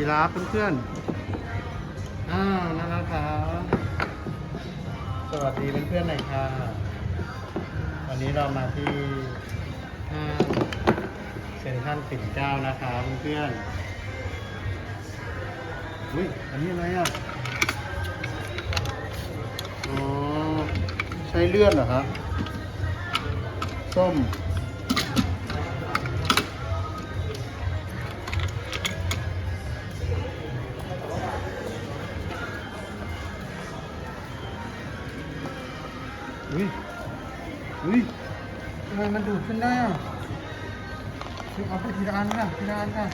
กีราฟเพื่อนๆอ้าวนั่นนะครับสวัสดีเพื่อนๆหน่อยค่ะ วันนี้เรามาที่ห้างเซ็นทรัลปิ่นเกล้านะคะเพื่อนๆอุ้ยอันนี้อะไรอะอ๋อใช้เลื่อดเหรอครับส้ม อุ้ยอุ้ยทำไมมันดูดขึ้นได้อะเอาไปทีละอันค่ะทีละอันค่ะ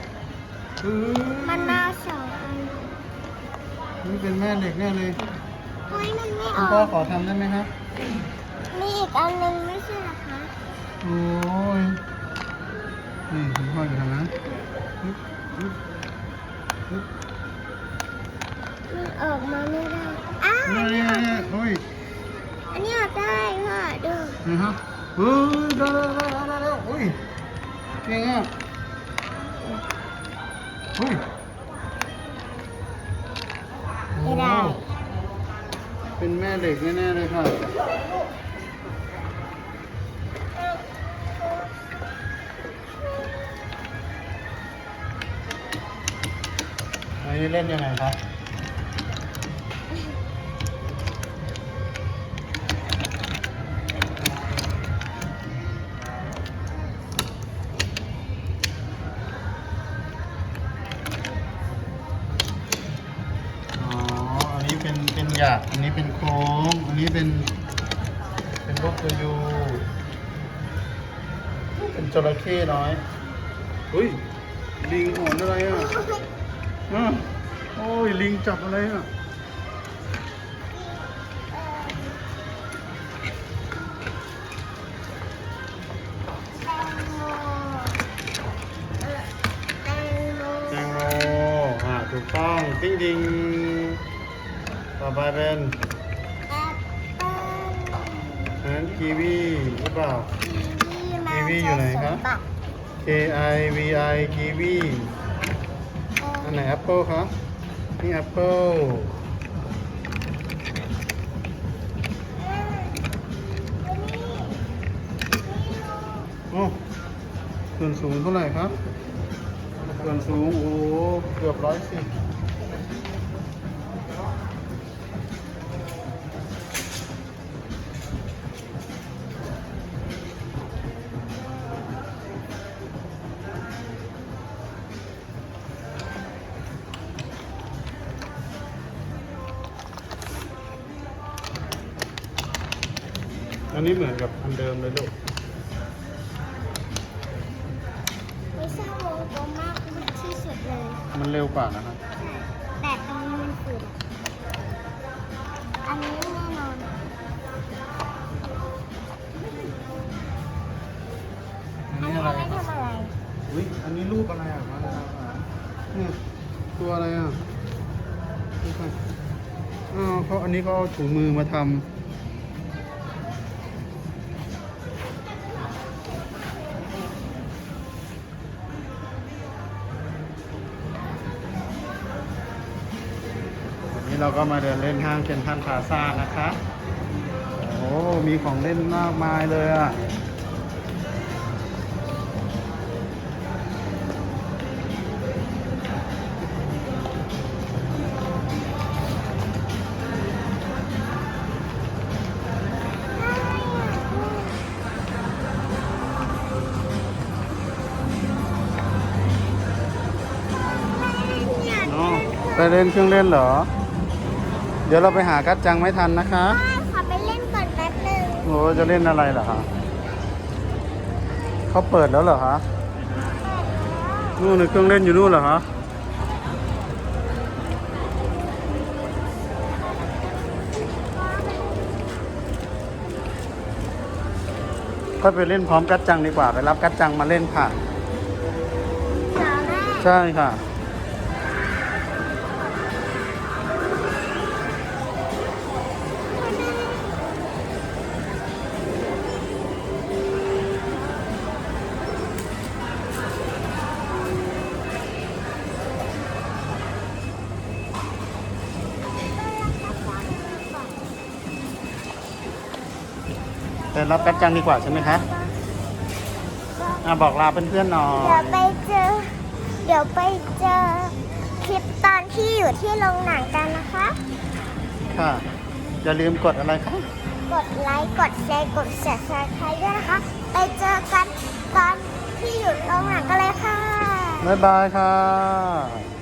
เออมันน่าสองอันนี่เป็นแม่เหล็กแน่เลยเฮ้ยมันไม่อคุณอพ่อกขอทำได้ไหมครับมีอีกอันหนึงไม่ใช่เหรอคะโอ้ยนี่คุณพ่อจะทำนะฮึบฮึบฮึบมันออกมาไม่ได้อ้าวนี่นี่นี่โอ้ยอันนี้อ อกได้ค่ะดูนะฮะเฮ้ยได้ได้ได้ได้ได้โอ้ยเก่งอะเฮ้ยไม่ได้ เป็นแม่เหล็กแน่ๆเลยค่ะอันนี้เล่นยังไงครับ หยาดอันนี้เป็นโค้ง อันนี้เป็น เป็นพวกตัวยูเป็นจระเข้น้อยอุ้ย ลิงโหนอะไรอะอะโอ้ย ลิงจับอะไรอะแตงโมอ่าถูกต้อง ติ๊งดิง ต่อไปเป็นแอปเปิ้ลอันนั้นกีวีหรือเปล่า กีวีกีวีอยู่ไหนครับบัตร K I V I กีวีอันไหนแอปเปิลครับ นี่แอปเปิลโอ้ส่วนสูงเท่าไหร่ครับ ส่วนสูง โอ้โหเกือบร้อยสิบ อันนี้เหมือนกับอันเดิมเลยลูกไม่ใช่วงกลมมากที่สุดเลยมันเร็วกว่านะครับ แต่ตรงนี้มันสุดอะอันนี้แน่นอนอันอันนี้นี้อะไรไม่ครับทำอะไรอุ้ยอันนี้รูปอะไรอะมาดามอะเนี่ยตัวอะไรอะดูก่อนอ้าวเขาอันนี้เขาเอาถุงมือมาทำ นนี้เราก็มาเดินเล่นห้างเซ็นทรัลพาซ่านะคะ โอ้มีของเล่นมากมายเลยอะอ๋อไปเล่นเครื่องเล่นเหรอ เดี๋ยวเราไปหากัดจังไม่ทันนะคะไม่ขอไปเล่นก่อนแป๊บนึงโอ้จะเล่นอะไรเหรอคะเขาเปิดแล้วเหรอคะนู่นเครื่องเล่นอยู่นู่นเหรอคะก็ไปเล่นพร้อมกัดจังดีกว่า ไปรับกัดจังมาเล่นค่ะเหรอแม่ใช่ค่ะ เดินรับแป๊บจังดีกว่าใช่ไหมคะอะบอกลาเพื่อนๆหน่อเดี๋ยวยไปเจอ เดี๋ยวไปเจอคลิปตอนที่อยู่ที่โรงหนังกันนะคะ ค่ะ อย่าลืมกดอะไรคะ กดไลค์ กดแชร์ กด subscribe ด้วยนะคะ ไปเจอกันตอนที่อยู่โรงหนังกันเลยค่ะ บ๊ายบายค่ะ